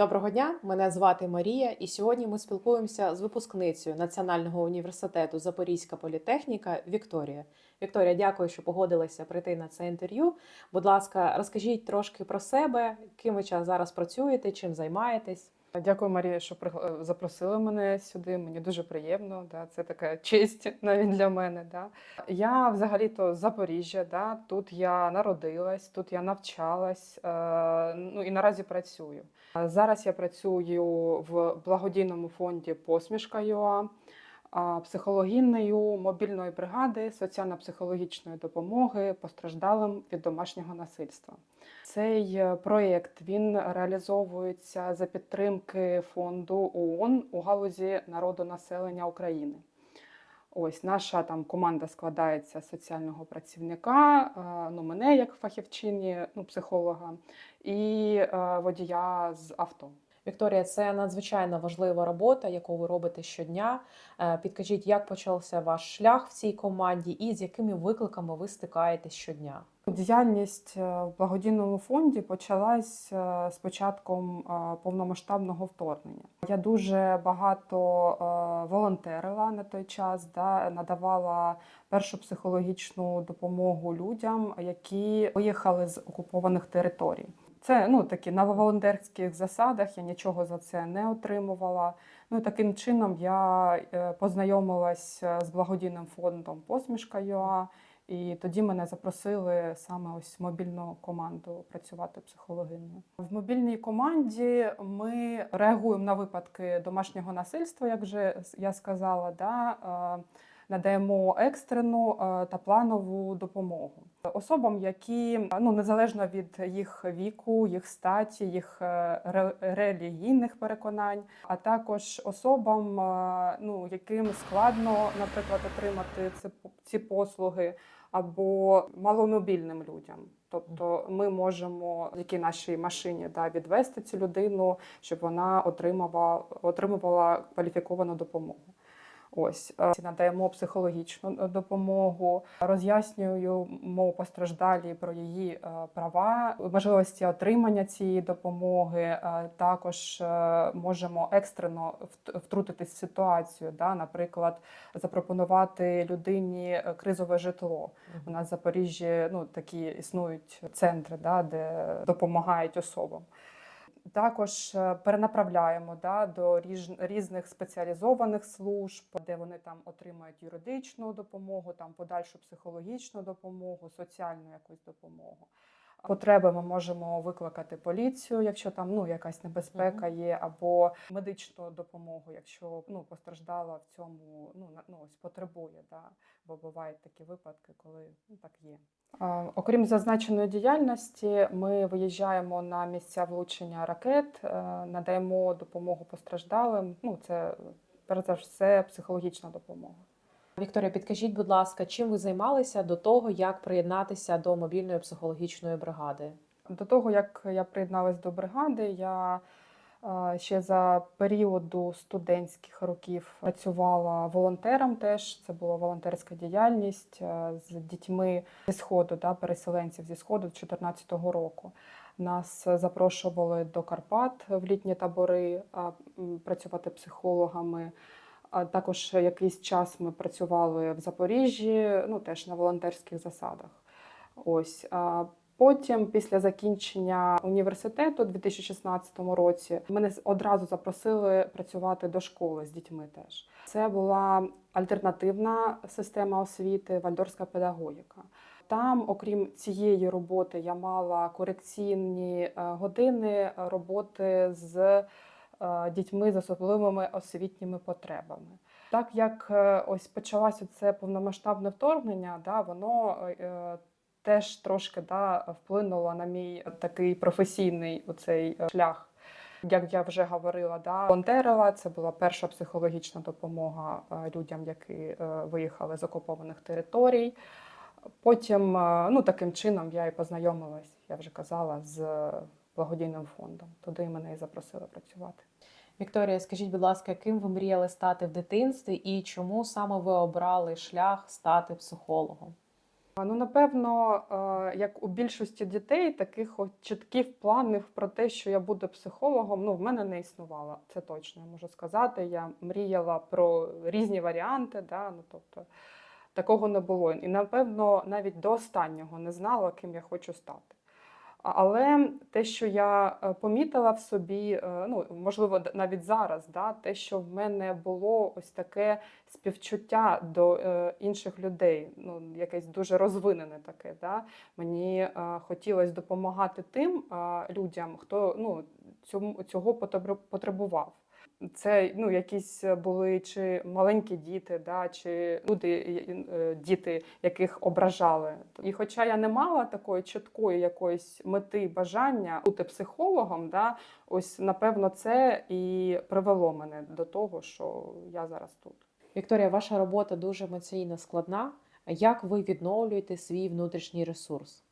Доброго дня, мене звати Марія, і сьогодні ми спілкуємося з випускницею Національного університету Запорізька політехніка Вікторія. Вікторія, дякую, що погодилася прийти на це інтерв'ю. Будь ласка, розкажіть трошки про себе, ким ви зараз працюєте, чим займаєтесь. Дякую, Марія, що пригла- запросили мене сюди. Мені дуже приємно. Да, це така честь навіть для мене. Да. Я взагалі-то з Запоріжжя. Да, тут я народилась, тут я навчалась, е, ну і наразі працюю. Зараз я працюю в благодійному фонді Посмішка ЮА, психологінною мобільної бригади соціально-психологічної допомоги постраждалим від домашнього насильства. Цей е, проєкт він реалізовується за підтримки фонду ООН у галузі народонаселення України. Ось наша там команда складається з соціального працівника, е, ну мене як фахівчині, ну психолога, і е, водія з авто. Вікторія, це надзвичайно важлива робота, яку ви робите щодня. Е, Підкажіть, як почався ваш шлях в цій команді і з якими викликами ви стикаєтесь щодня? Діяльність е, в благодійному фонді почалась е, з початком повномасштабного вторгнення. Я дуже багато волонтерила на той час, да, надавала першу психологічну допомогу людям, які виїхали з окупованих територій. Це ну такі на волонтерських засадах. Я нічого за це не отримувала. Ну і таким чином я е, познайомилась е, з благодійним фондом Посмішка ЮА. І тоді мене запросили саме ось в мобільну команду працювати психологиною. В мобільній команді ми реагуємо на випадки домашнього насильства, як вже я сказала, да, е, надаємо екстрену е, та планову допомогу особам, які ну незалежно від їх віку, їх статі, їх е, релігійних переконань, а також особам, е, ну яким складно, наприклад, отримати ці, послуги або маломобільним людям. Тобто ми можемо в якій нашій машині да, відвести цю людину, щоб вона отримувала, отримувала кваліфіковану допомогу. Ось е, надаємо психологічну е, допомогу, роз'яснюємо постраждалі про її е, права, можливості отримання цієї допомоги. Також можемо екстрено втрутитись в ситуацію, да, наприклад, запропонувати людині кризове житло. У нас в Запоріжжі ну, такі існують центри, да, де допомагають особам. Також е, перенаправляємо да, до різних спеціалізованих служб, де вони там отримають юридичну допомогу, там подальшу психологічну допомогу, соціальну якусь допомогу. Потреби ми можемо викликати поліцію, якщо там ну якась небезпека є, або медичну допомогу, якщо ну постраждала в цьому, ну ну ось потребує, да, бо бувають такі випадки, коли ну так є. Окрім зазначеної діяльності, ми виїжджаємо на місця влучення ракет, е, надаємо допомогу постраждалим. Ну це перш за все психологічна допомога. Вікторія, підкажіть, будь ласка, чим ви займалися до того, як приєднатися до мобільної психологічної бригади? До того як я приєдналась до бригади, я е, ще за періоду студентських років працювала волонтером. Теж це була волонтерська діяльність е, з дітьми зі сходу, да, переселенців зі сходу 2014 року. Нас запрошували до Карпат в літні табори працювати психологами. А також якийсь час ми працювали в Запоріжжі, ну теж на волонтерських засадах. Ось потім, після закінчення університету у 2016 році, мене одразу запросили працювати до школи з дітьми. Теж це була альтернативна система освіти, вальдорська педагогіка. Там, окрім цієї роботи, я мала корекційні е, години роботи з дітьми з особливими освітніми потребами. Так як е, ось почалося це повномасштабне вторгнення, да, воно е, теж трошки да, вплинуло на мій такий професійний оцей е, шлях. Як я вже говорила, да, волонтерила це була перша психологічна допомога е, людям, які е, виїхали з окупованих територій. Потім, е, ну таким чином, я і познайомилась, я вже казала, з благодійним фондом. Туди мене і запросили працювати. Вікторія, скажіть, будь ласка, ким ви мріяли стати в дитинстві і чому саме ви обрали шлях стати психологом? Ну, напевно, е, як у більшості дітей, таких от чітких планів про те, що я буду психологом, ну в мене не існувало. Це точно я можу сказати. Я мріяла про різні варіанти, да, ну тобто такого не було. І напевно навіть до останнього не знала, ким я хочу стати. Але те, що я е, помітила в собі, е, ну можливо, навіть зараз, да, те, що в мене було ось таке співчуття до е, інших людей, ну якесь дуже розвинене таке. Да. Мені е, хотілося допомагати тим е, людям, хто ну цьому цього потребу- потребував. Це ну, якісь були чи маленькі діти, да, чи люди, е, діти, яких ображали. І хоча я не мала такої чіткої якоїсь мети бажання бути психологом, да, ось напевно це і привело мене до того, що я зараз тут. Вікторія, ваша робота дуже емоційно складна. Як ви відновлюєте свій внутрішній ресурс?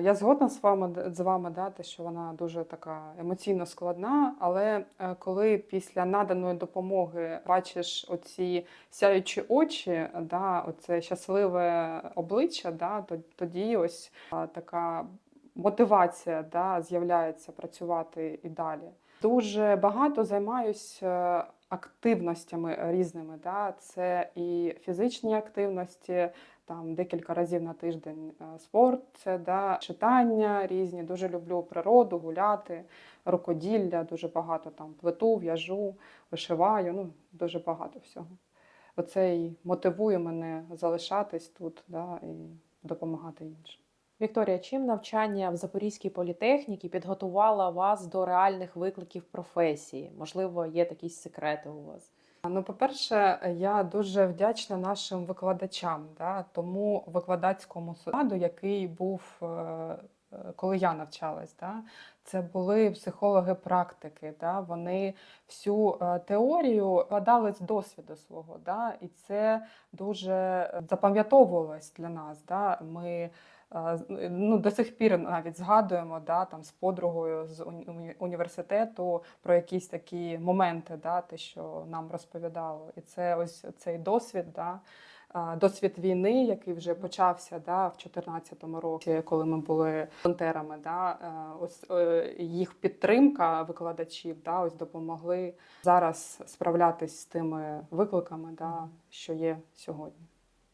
Я згодна з вами з вами, да, те, що вона дуже така емоційно складна. Але е, коли після наданої допомоги бачиш оці сяючі очі, да, оце щасливе обличчя, да, тоді ось така мотивація да, з'являється працювати і далі. Дуже багато займаюся активностями різними. Да. Це і фізичні активності, там декілька разів на тиждень е, спорт, це да, читання різні. Дуже люблю природу, гуляти, рукоділля, дуже багато там плету, в'яжу, вишиваю. Ну, дуже багато всього. Оце і мотивує мене залишатись тут да, і допомагати іншим. Вікторія, чим навчання в Запорізькій політехніці підготувало вас до реальних викликів професії? Можливо, є якісь секрети у вас? Ну, по-перше, я дуже вдячна нашим викладачам, да, тому викладацькому саду, який був, е, коли я навчалась. Да, це були психологи-практики. Да, вони всю е, теорію вкладали з досвіду свого. Да, і це дуже запам'ятовувалось для нас. Да. Ми е, ну, до сих пір навіть згадуємо да, там, з подругою з уні- уні- університету про якісь такі моменти, да, те, що нам розповідало. І це ось цей досвід, да, досвід війни, який вже почався да, в 2014 році, коли ми були волонтерами. Да, е, ось е, їх підтримка викладачів да, ось допомогли зараз справлятись з тими викликами, да, що є сьогодні.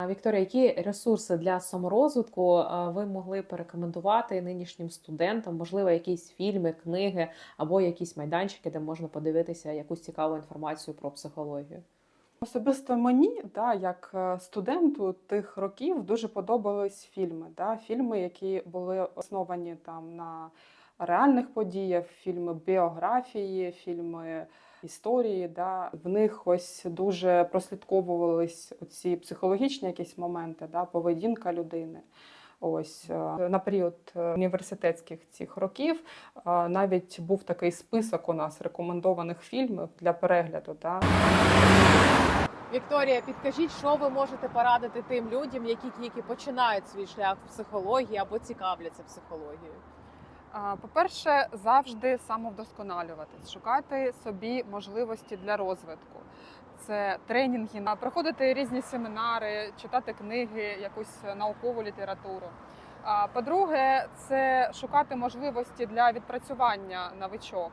Вікторія, які ресурси для саморозвитку ви могли порекомендувати нинішнім студентам? Можливо, якісь фільми, книги або якісь майданчики, де можна подивитися якусь цікаву інформацію про психологію? Особисто мені, да, як е, студенту тих років, дуже подобались фільми. Да, фільми, які були основані там на реальних подіях, фільми біографії, фільми історії. Да. В них ось дуже прослідковувались ці психологічні якісь моменти, да, поведінка людини. Ось е, на період е, університетських цих років навіть був такий список у нас рекомендованих фільмів для перегляду. Да. Вікторія, підкажіть, що ви можете порадити тим людям, які тільки починають свій шлях в психології або цікавляться психологією? По-перше, завжди самовдосконалюватись, шукати собі можливості для розвитку. Це тренінги, проходити різні семінари, читати книги, якусь наукову літературу. По-друге, це шукати можливості для відпрацювання новичок.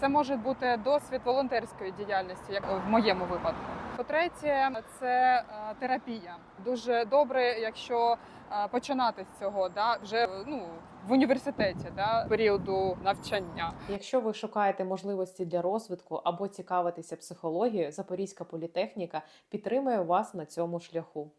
Це може бути досвід волонтерської діяльності, як в моєму випадку. По-третє, це е, терапія. Дуже добре, якщо е, починати з цього, да, вже ну, в університеті, да, періоду навчання. Якщо ви шукаєте можливості для розвитку або цікавитеся психологією, Запорізька політехніка підтримує вас на цьому шляху.